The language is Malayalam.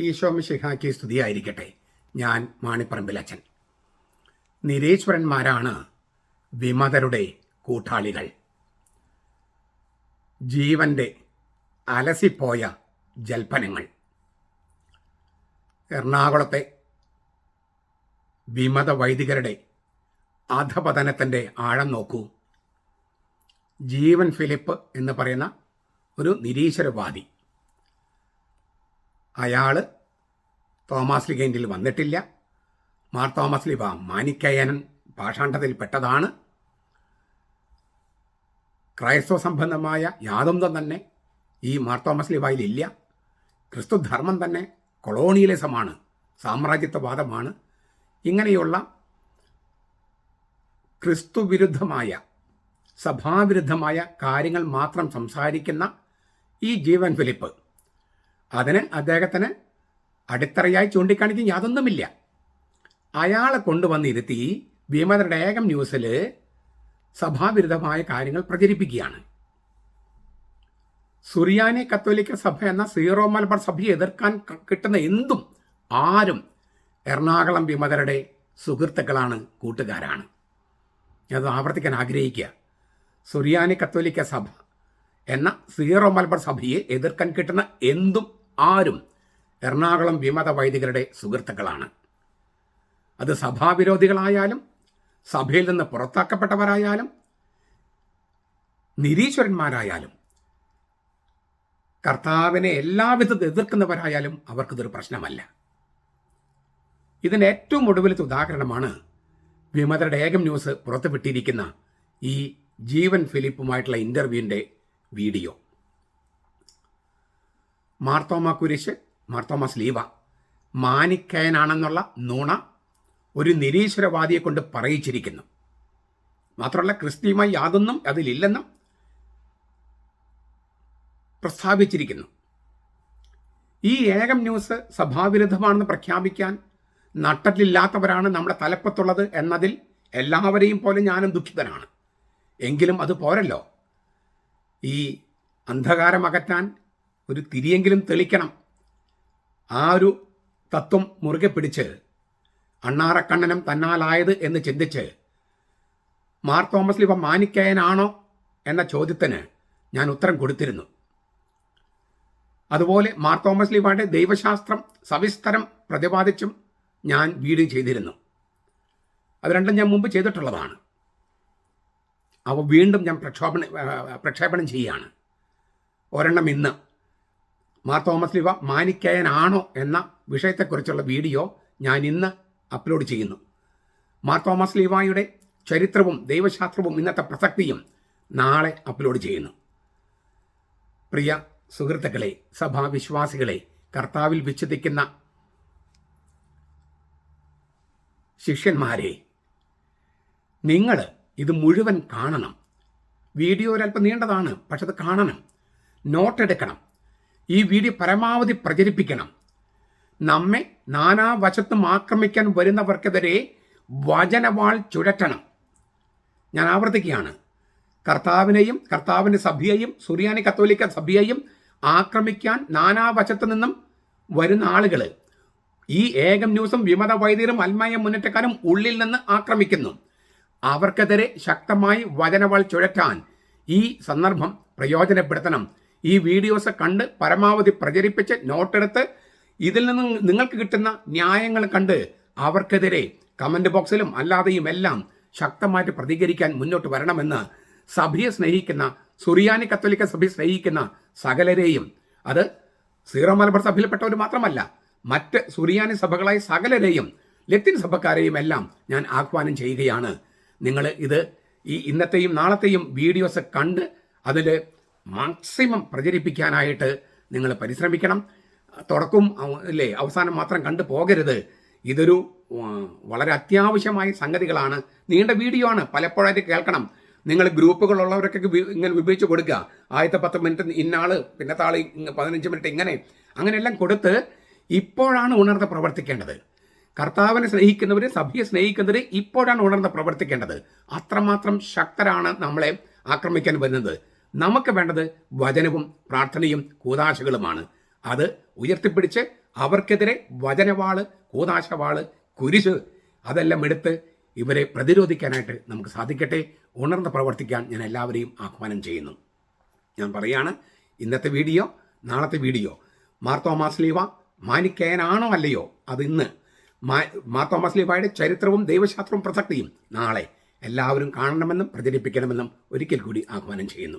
ഈശോമിശിഹാക്കി സ്തുതിയായിരിക്കട്ടെ. ഞാൻ മാണിപ്പറമ്പിലച്ചൻ നിരീശ്വരന്മാരാണ് വിമതരുടെ കൂട്ടാളികൾ. ജീവന്റെ അലസിപ്പോയ ജൽപ്പനങ്ങൾ. എറണാകുളത്തെ വിമത വൈദികരുടെ അധപതനത്തിന്റെ ആഴം നോക്കൂ. ജീവൻ ഫിലിപ്പ് എന്ന് പറയുന്ന ഒരു നിരീശ്വരവാദി. അയാൾ തോമാസ് ലിഗേൻഡിൽ വന്നിട്ടില്ല. മാർ തോമസ് ലിബ മാനിക്കയനൻ പാഷാണ്ഡത്തിൽ പെട്ടതാണ്. ക്രൈസ്തവ സംബന്ധമായ യാതൊന്നും തന്നെ ഈ മാർ തോമസ് ലിബായിൽ ഇല്ല. ക്രിസ്തുധർമ്മം തന്നെ കൊളോണിയലിസമാണ് സാമ്രാജ്യത്വവാദമാണ്. ഇങ്ങനെയുള്ള ക്രിസ്തുവിരുദ്ധമായ സഭാവിരുദ്ധമായ കാര്യങ്ങൾ മാത്രം സംസാരിക്കുന്ന ഈ ജീവൻ ഫിലിപ്പ് അതിന് അദ്ദേഹത്തിന് അടിത്തറയായി ചൂണ്ടിക്കാണിക്കാൻ യാതൊന്നുമില്ല. അയാളെ കൊണ്ടുവന്നിരുത്തി വിമതരുടെ ഏകം ന്യൂസിൽ സഭാവിരുദ്ധമായ കാര്യങ്ങൾ പ്രചരിപ്പിക്കുകയാണ്. സുറിയാനി കത്തോലിക്ക സഭ എന്ന സീറോ മലബാർ സഭയെ എതിർക്കാൻ കിട്ടുന്ന എന്തും ആരും എറണാകുളം വിമതരുടെ സുഹൃത്തുക്കളാണ് കൂട്ടുകാരാണ്. അത് ആവർത്തിക്കാൻ ആഗ്രഹിക്കുക. സുറിയാനി കത്തോലിക്ക സഭ എന്ന സീറോ മലബാർ സഭയെ എതിർക്കാൻ കിട്ടുന്ന എന്തും ആരും എറണാകുളം വിമത വൈദികരുടെ സുഹൃത്തുക്കളാണ്. അത് സഭാവിരോധികളായാലും സഭയിൽ നിന്ന് പുറത്താക്കപ്പെട്ടവരായാലും നിരീശ്വരന്മാരായാലും കർത്താവിനെ എല്ലാവിധത്തിൽ എതിർക്കുന്നവരായാലും അവർക്കിതൊരു പ്രശ്നമല്ല. ഇതിന് ഏറ്റവും ഒടുവിലത്തെ ഉദാഹരണമാണ് വിമതരുടെ ഏകം ന്യൂസ് പുറത്തുവിട്ടിരിക്കുന്ന ഈ ജീവൻ ഫിലിപ്പുമായിട്ടുള്ള ഇന്റർവ്യൂവിന്റെ വീഡിയോ. മാർത്തോമ കുരിശ് മാർത്തോമ സ്ലീവ. മാനിക്കയനാണെന്നുള്ള നുണ ഒരു നിരീശ്വരവാദിയെ കൊണ്ട് പറയിച്ചിരിക്കുന്നു. മാത്രമല്ല ക്രിസ്ത്യമായി യാതൊന്നും അതിലില്ലെന്നും പ്രസ്താവിച്ചിരിക്കുന്നു. ഈ ഏകം ന്യൂസ് സഭാവിരുദ്ധമാണെന്ന് പ്രഖ്യാപിക്കാൻ നട്ടത്തിലില്ലാത്തവരാണ് നമ്മുടെ തലപ്പത്തുള്ളത് എന്നതിൽ എല്ലാവരെയും പോലെ ഞാനും ദുഃഖിതനാണ്. എങ്കിലും അത് പോരല്ലോ. ഈ അന്ധകാരം അകറ്റാൻ ഒരു തിരിയെങ്കിലും തെളിക്കണം. ആ ഒരു തത്വം മുറുകെ പിടിച്ച് അണ്ണാറക്കണ്ണനം തന്നാലായത് എന്ന് ചിന്തിച്ച് മാർ തോമസ് ലിവ മാനിക്കയനാണോ എന്ന ചോദ്യത്തിന് ഞാൻ ഉത്തരം കൊടുത്തിരുന്നു. അതുപോലെ മാർ തോമസ് ലിവായുടെ ദൈവശാസ്ത്രം സവിസ്തരം പ്രതിപാദിച്ചും ഞാൻ വീഡിയോ ചെയ്തിരുന്നു. അത് രണ്ടും ഞാൻ മുമ്പ് ചെയ്തിട്ടുള്ളതാണ്. അവ വീണ്ടും ഞാൻ പ്രക്ഷോഭണ പ്രക്ഷേപണം ചെയ്യുകയാണ്. ഒരെണ്ണം ഇന്ന്. മാർ തോമസ് ലിവ മാനിക്കയനാണോ എന്ന വിഷയത്തെക്കുറിച്ചുള്ള വീഡിയോ ഞാൻ ഇന്ന് അപ്ലോഡ് ചെയ്യുന്നു. മാർ തോമസ് ലിവായുടെ ചരിത്രവും ദൈവശാസ്ത്രവും ഇന്നത്തെ പ്രസക്തിയും നാളെ അപ്ലോഡ് ചെയ്യുന്നു. പ്രിയ സുഹൃത്തുക്കളെ സഭാവിശ്വാസികളെ കർത്താവിൽ വിച്ഛേദിക്കുന്ന ശിഷ്യന്മാരെ നിങ്ങൾ ഇത് മുഴുവൻ കാണണം. വീഡിയോ ഒരല്പം നീണ്ടതാണ് പക്ഷെ അത് കാണണം. നോട്ട് എടുക്കണം ഈ വീഡിയോ പരമാവധി പ്രചരിപ്പിക്കണം. നമ്മെ നാനാ വശത്തും ആക്രമിക്കാൻ വരുന്നവർക്കെതിരെ വചനവാൾ ചുഴറ്റണം. ഞാൻ ആവർത്തിക്കുകയാണ്. കർത്താവിനെയും കർത്താവിന്റെ സഭയെയും സുറിയാനി കത്തോലിക്ക സഭയെയും ആക്രമിക്കാൻ നാനാ വശത്തു നിന്നും വരുന്ന ആളുകൾ ഈ ഏകം ന്യൂസും വിമത വൈദ്യരും അൽമായ മുന്നേറ്റക്കാരും ഉള്ളിൽ നിന്ന് ആക്രമിക്കുന്നു. അവർക്കെതിരെ ശക്തമായി വചനവാൾ ചുഴറ്റാൻ ഈ സന്ദർഭം പ്രയോജനപ്പെടുത്തണം. ഈ വീഡിയോസ് കണ്ട് പരമാവധി പ്രചരിപ്പിച്ച് നോട്ടെടുത്ത് ഇതിൽ നിന്നും നിങ്ങൾക്ക് കിട്ടുന്ന ന്യായങ്ങൾ കണ്ട് അവർക്കെതിരെ കമന്റ് ബോക്സിലും അല്ലാതെയും എല്ലാം ശക്തമായിട്ട് പ്രതികരിക്കാൻ മുന്നോട്ട് വരണമെന്ന് സഭയെ സ്നേഹിക്കുന്ന സുറിയാനി കത്തോലിക്ക സഭയെ സ്നേഹിക്കുന്ന സകലരെയും അത് സീറോ മലബാർ സഭയിൽപ്പെട്ടവർ മാത്രമല്ല മറ്റ് സുറിയാനി സഭകളായ സകലരെയും ലത്തിൻ സഭക്കാരെയും എല്ലാം ഞാൻ ആഹ്വാനം ചെയ്യുകയാണ്. നിങ്ങൾ ഇത് ഈ ഇന്നത്തെയും നാളത്തെയും വീഡിയോസ് കണ്ട് അതിൽ മാക്സിമം പ്രചരിപ്പിക്കാനായിട്ട് നിങ്ങൾ പരിശ്രമിക്കണം. തുടക്കം അല്ലേ അവസാനം മാത്രം കണ്ടു പോകരുത്. ഇതൊരു വളരെ അത്യാവശ്യമായ സംഗതികളാണ്. നീണ്ട വീഡിയോ ആണ്. പലപ്പോഴായിട്ട് കേൾക്കണം. നിങ്ങൾ ഗ്രൂപ്പുകളുള്ളവരൊക്കെ ഇങ്ങനെ വിഭജിച്ച് കൊടുക്കുക. ആദ്യത്തെ പത്ത് മിനിറ്റ് ഇന്നാൾ പിന്നത്തെ ആൾ പതിനഞ്ച് മിനിറ്റ് ഇങ്ങനെ. അങ്ങനെയെല്ലാം കൊടുത്ത് ഇപ്പോഴാണ് ഉണർന്ന് പ്രവർത്തിക്കേണ്ടത്. കർത്താവിനെ സ്നേഹിക്കുന്നവർ സഭയെ സ്നേഹിക്കുന്നവർ ഇപ്പോഴാണ് ഉണർന്ന് പ്രവർത്തിക്കേണ്ടത്. അത്രമാത്രം ശക്തരാണ് നമ്മളെ ആക്രമിക്കാൻ വരുന്നത്. നമുക്ക് വേണ്ടത് വചനവും പ്രാർത്ഥനയും കൂതാശകളുമാണ്. അത് ഉയർത്തിപ്പിടിച്ച് അവർക്കെതിരെ വചനവാൾ കൂതാശവാൾ കുരിശ് അതെല്ലാം എടുത്ത് ഇവരെ പ്രതിരോധിക്കാനായിട്ട് നമുക്ക് സാധിക്കട്ടെ. ഉണർന്ന് പ്രവർത്തിക്കാൻ ഞാൻ എല്ലാവരെയും ആഹ്വാനം ചെയ്യുന്നു. ഞാൻ പറയാണ് ഇന്നത്തെ വീഡിയോ നാളത്തെ വീഡിയോ. മാർത്തോമാസ്ലീവ മാനിക്കേനാണോ അല്ലയോ? അത് ഇന്ന്. മാർത്തോമാസ്ലീവയുടെ ചരിത്രവും ദൈവശാസ്ത്രവും പ്രസക്തിയും നാളെ എല്ലാവരും കാണണമെന്നും പ്രചരിപ്പിക്കണമെന്നും ഒരിക്കൽ കൂടി ആഹ്വാനം ചെയ്യുന്നു.